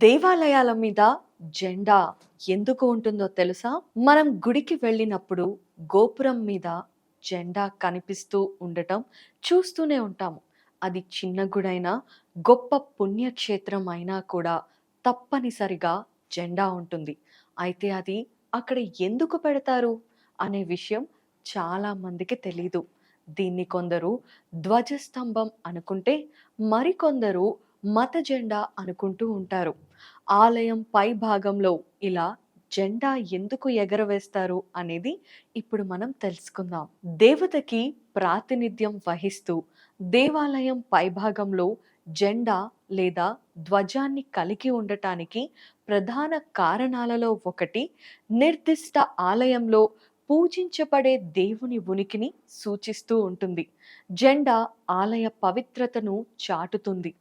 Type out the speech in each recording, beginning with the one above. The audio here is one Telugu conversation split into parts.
దేవాలయాల మీద జెండా ఎందుకు ఉంటుందో తెలుసా? మనం గుడికి వెళ్ళినప్పుడు గోపురం మీద జెండా కనిపిస్తూ ఉండటం చూస్తూనే ఉంటాము అది చిన్న గుడైనా గొప్ప పుణ్యక్షేత్రం అయినా కూడా తప్పనిసరిగా జెండా ఉంటుంది. అయితే అది అక్కడ ఎందుకు పెడతారు? అనే విషయం చాలా మందికి తెలీదు. దీన్ని కొందరు ధ్వజస్తంభం అనుకుంటే మరికొందరు మత జెండా అనుకుంటూ ఉంటారు. ఆలయం పై భాగంలో ఇలా జెండా ఎందుకు ఎగరవేస్తారు అనేది ఇప్పుడు మనం తెలుసుకుందాం. దేవతకి ప్రాతినిధ్యం వహిస్తూ దేవాలయం పైభాగంలో జెండా లేదా ధ్వజాన్ని కలిగి ఉండటానికి ప్రధాన కారణాలలో ఒకటి నిర్దిష్ట ఆలయంలో పూజించబడే దేవుని ఉనికిని సూచిస్తూ ఉంటుంది. జెండా ఆలయ పవిత్రతను చాటుతుంది.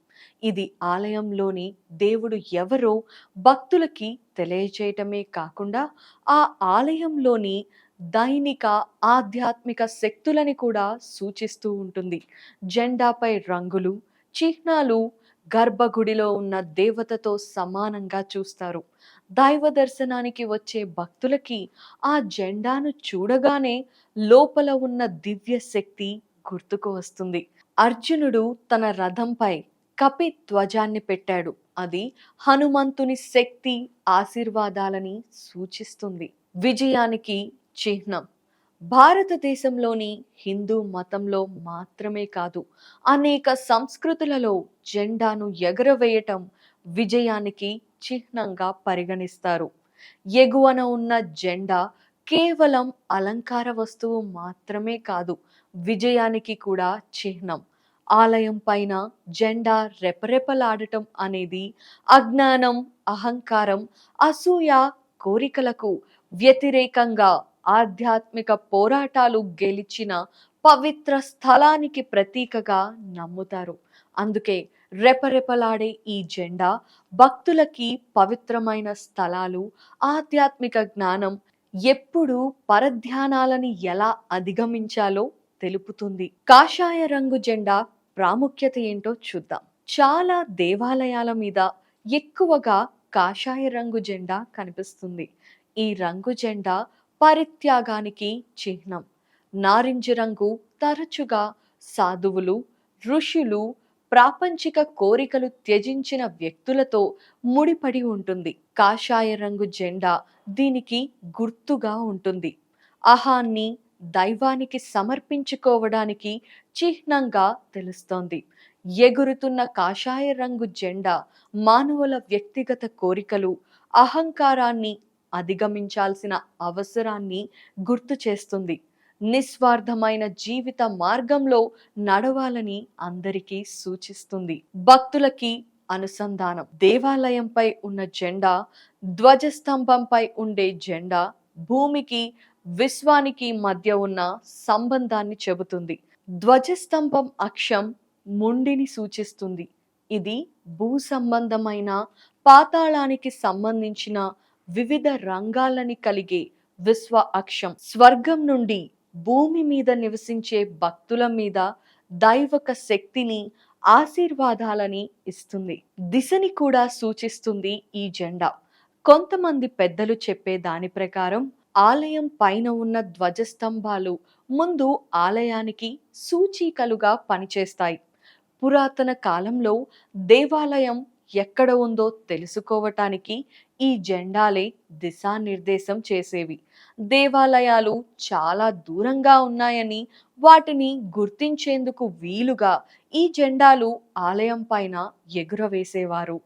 ఇది ఆలయంలోని దేవుడు ఎవరో భక్తులకి తెలియచేయటమే కాకుండా ఆ ఆలయంలోని దైనిక ఆధ్యాత్మిక శక్తులని కూడా సూచిస్తూ ఉంటుంది. జెండాపై రంగులు చిహ్నాలు గర్భగుడిలో ఉన్న దేవతతో సమానంగా చూస్తారు. దైవ దర్శనానికి వచ్చే భక్తులకి ఆ జెండాను చూడగానే లోపల ఉన్న దివ్య శక్తి గుర్తుకు వస్తుంది. అర్జునుడు తన రథంపై కపి ధ్వజాన్ని పెట్టాడు. అది హనుమంతుని శక్తి ఆశీర్వాదాలని సూచిస్తుంది. విజయానికి చిహ్నం. భారతదేశంలోని హిందూ మతంలో మాత్రమే కాదు అనేక సంస్కృతులలో జెండాను ఎగరవేయటం విజయానికి చిహ్నంగా పరిగణిస్తారు. ఎగువన ఉన్న జెండా కేవలం అలంకార వస్తువు మాత్రమే కాదు విజయానికి కూడా చిహ్నం. ఆలయం పైన జెండా రెపరెపలాడటం అనేది అజ్ఞానం అహంకారం అసూయ కోరికలకు వ్యతిరేకంగా ఆధ్యాత్మిక పోరాటాలు గెలిచిన పవిత్ర స్థలానికి ప్రతీకగా నమ్ముతారు. అందుకే రెపరెపలాడే ఈ జెండా భక్తులకి పవిత్రమైన స్థలాలు ఆధ్యాత్మిక జ్ఞానం ఎప్పుడు పరధ్యానాలని ఎలా అధిగమించాలో తెలుపుతుంది. కాషాయ రంగు జెండా ప్రాముఖ్యత ఏంటో చూద్దాం. చాలా దేవాలయాల మీద ఎక్కువగా కాషాయ రంగు జెండా కనిపిస్తుంది. ఈ రంగు జెండా పరిత్యాగానికి చిహ్నం. నారింజ రంగు తరచుగా సాధువులు ఋషులు ప్రాపంచిక కోరికలు త్యజించిన వ్యక్తులతో ముడిపడి ఉంటుంది. కాషాయ రంగు జెండా దీనికి గుర్తుగా ఉంటుంది. అహాన్ని దైవానికి సమర్పించుకోవడానికి చిహ్నంగా తెలుస్తోంది. ఎగురుతున్న కాషాయ రంగు జెండా మానవుల వ్యక్తిగత కోరికలు అహంకారాన్ని అధిగమించాల్సిన అవసరాన్ని గుర్తు చేస్తుంది. నిస్వార్థమైన జీవిత మార్గంలో నడవాలని అందరికీ సూచిస్తుంది. భక్తులకి అనుసంధానం. దేవాలయంపై ఉన్న జెండా ధ్వజస్తంభంపై ఉండే జెండా భూమికి విశ్వానికి మధ్య ఉన్న సంబంధాన్ని చెబుతుంది. ధ్వజస్తంభం అక్షం ముండిని సూచిస్తుంది. ఇది భూ సంబంధమైన పాతాళానికి సంబంధించిన వివిధ రంగాలని కలిగే విశ్వ అక్షం. స్వర్గం నుండి భూమి మీద నివసించే భక్తుల మీద దైవక శక్తిని ఆశీర్వాదాలని ఇస్తుంది. దిశని కూడా సూచిస్తుంది ఈ జెండా. కొంతమంది పెద్దలు చెప్పే దాని ప్రకారం ఆలయం పైన ఉన్న ధ్వజస్తంభాలు ముందు ఆలయానికి సూచీకలుగా పనిచేస్తాయి. పురాతన కాలంలో దేవాలయం ఎక్కడ ఉందో తెలుసుకోవటానికి ఈ జెండాలే దిశానిర్దేశం చేసేవి. దేవాలయాలు చాలా దూరంగా ఉన్నాయని వాటిని గుర్తించేందుకు వీలుగా ఈ జెండాలు ఆలయం పైన ఎగురవేసేవారు.